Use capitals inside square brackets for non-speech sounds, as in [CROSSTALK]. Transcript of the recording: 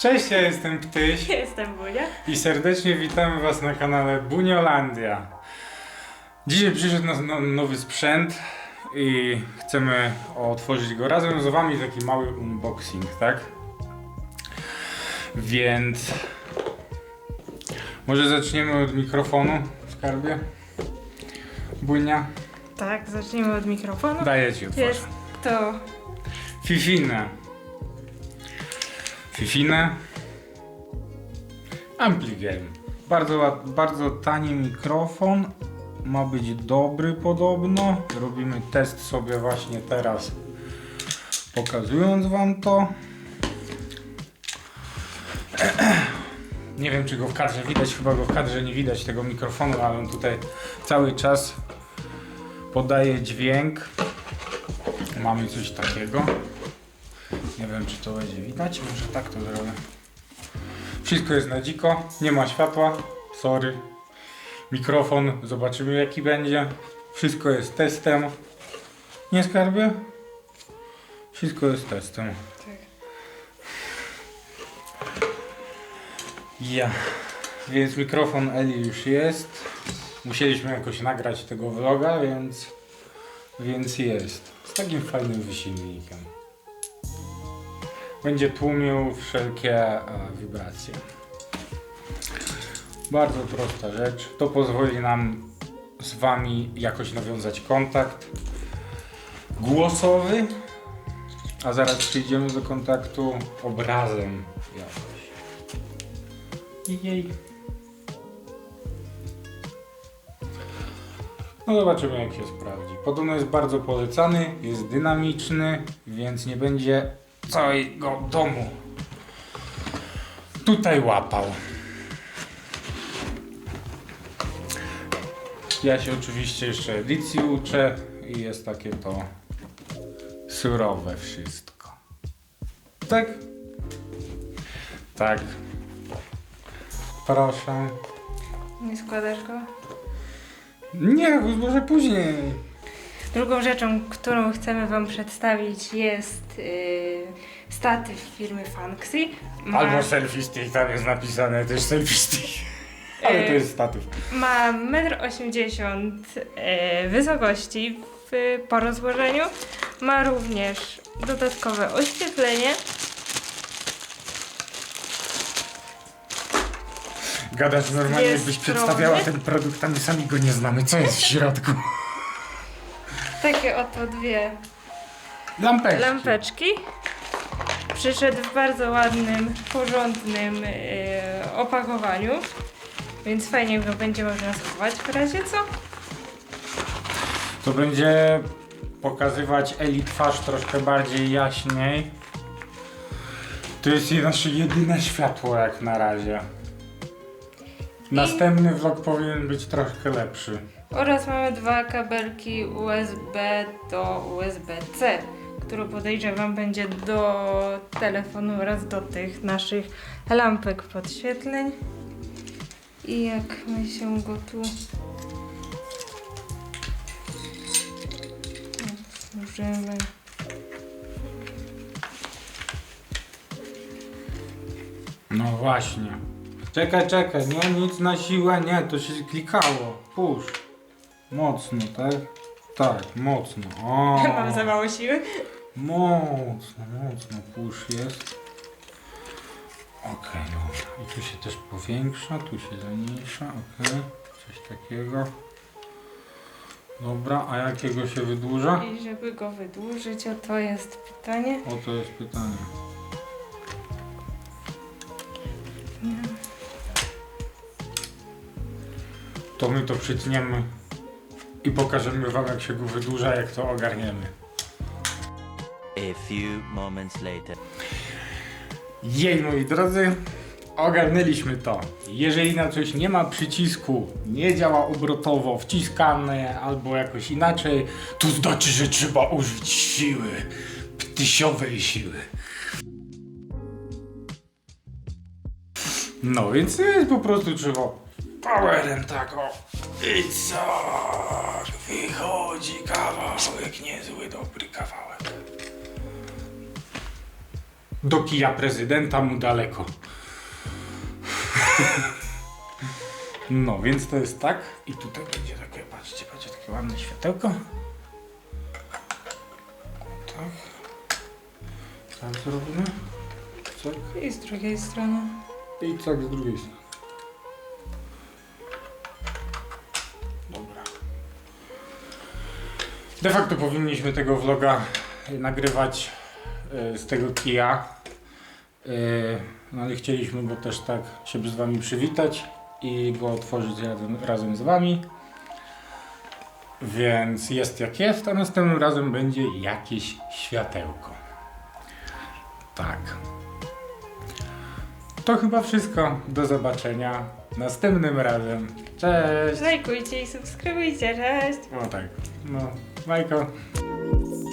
Cześć, ja jestem Ptyś Jestem Bunia. i serdecznie witamy Was na kanale Buniolandia. Dzisiaj przyszedł nas no, nowy sprzęt i chcemy otworzyć go razem z Wami, taki mały unboxing, tak? Więc może zaczniemy od mikrofonu, skarbie? Bunia, Tak, zacznijmy od mikrofonu. daję Ci otworzyć. Jest to Fifinę. Fifinę. Ampligame. Bardzo, bardzo tani mikrofon. Ma być dobry podobno. Robimy test sobie właśnie teraz. Pokazując wam to. Nie wiem czy go w kadrze widać, chyba go w kadrze nie widać tego mikrofonu, ale on tutaj cały czas podaje dźwięk. Mamy coś takiego. Nie wiem, czy to będzie widać. Może tak to zrobię. Wszystko jest na dziko. Nie ma światła. Sorry. Mikrofon. Zobaczymy, jaki będzie. Wszystko jest testem. Nie skarbie? Wszystko jest testem. Tak. Ja. Więc mikrofon Eli już jest. Musieliśmy jakoś nagrać tego vloga, więc, więc jest. Z takim fajnym wysilnikiem. Będzie tłumił wszelkie e, wibracje. Bardzo prosta rzecz. To pozwoli nam z Wami jakoś nawiązać kontakt głosowy, a zaraz przejdziemy do kontaktu obrazem jakoś. Jej. No zobaczymy jak się sprawdzi. Podobno jest bardzo polecany, jest dynamiczny, więc nie będzie całego domu tutaj łapał. Ja się oczywiście jeszcze edycji uczę i jest takie to surowe wszystko. Tak? Tak. Proszę. nie składasz go. Nie, może później. Drugą rzeczą, którą chcemy Wam przedstawić jest yy, statyw firmy Funksy. Ma, Albo selfie stick, tam jest napisane też selfie stick. [LAUGHS] Ale to E, jest statyw. ma 1,80 m yy, wysokości w, po rozłożeniu. Ma również dodatkowe oświetlenie. Gadasz normalnie, jest jakbyś przedstawiała ten produkt, a my sami go nie znamy. Co jest w środku? Takie oto dwie Lampeczki. lampeczki. Przyszedł w bardzo ładnym, porządnym e, opakowaniu, więc fajnie go będzie można schować w razie co. To będzie pokazywać Eli twarz troszkę bardziej jaśniej. To jest nasze jedyne światło jak na razie. Następny vlog powinien być troszkę lepszy. Oraz mamy dwa kabelki USB do USB-C, które podejrzewam będzie do telefonu oraz do tych naszych lampek podświetleń. I jak my się go tu otworzymy. No właśnie. Czekaj, czekaj, nie, nic na siłę, nie, to się klikało. Push. Mocno, tak? Tak, mocno. O, [LAUGHS] Mam za mało siły. mocno, mocno push jest. Okej, dobra. I tu się też powiększa, tu się zmniejsza, okej. Coś takiego. Dobra, a jakiego się wydłuża? I żeby go wydłużyć, o to jest pytanie. O, to jest pytanie. To my to przytniemy i pokażemy wam jak się go wydłuża, jak to ogarniemy. A few moments later. Jej, moi drodzy, ogarnęliśmy to. Jeżeli na coś nie ma przycisku, nie działa obrotowo, wciskane albo jakoś inaczej, to znaczy, że trzeba użyć siły, ptysiowej siły. No więc jest po prostu trzeba powerem tak o. I co? Wychodzi kawałek, niezły, dobry kawałek. Do kija prezydenta mu daleko. No, więc to jest tak. I tutaj będzie takie, patrzcie, patrzcie, takie ładne światełko. Tak. Tak co robimy? Cyk. I z drugiej strony. I tak z drugiej strony. De facto powinniśmy tego vloga nagrywać e, z tego kija. E, No ale chcieliśmy go też tak się z wami przywitać i go otworzyć razem, razem z wami. Więc jest jak jest, a następnym razem będzie jakieś światełko. Tak. To chyba wszystko. Do zobaczenia następnym razem. Cześć! Lajkujcie i subskrybujcie, cześć! No tak. No, Majko.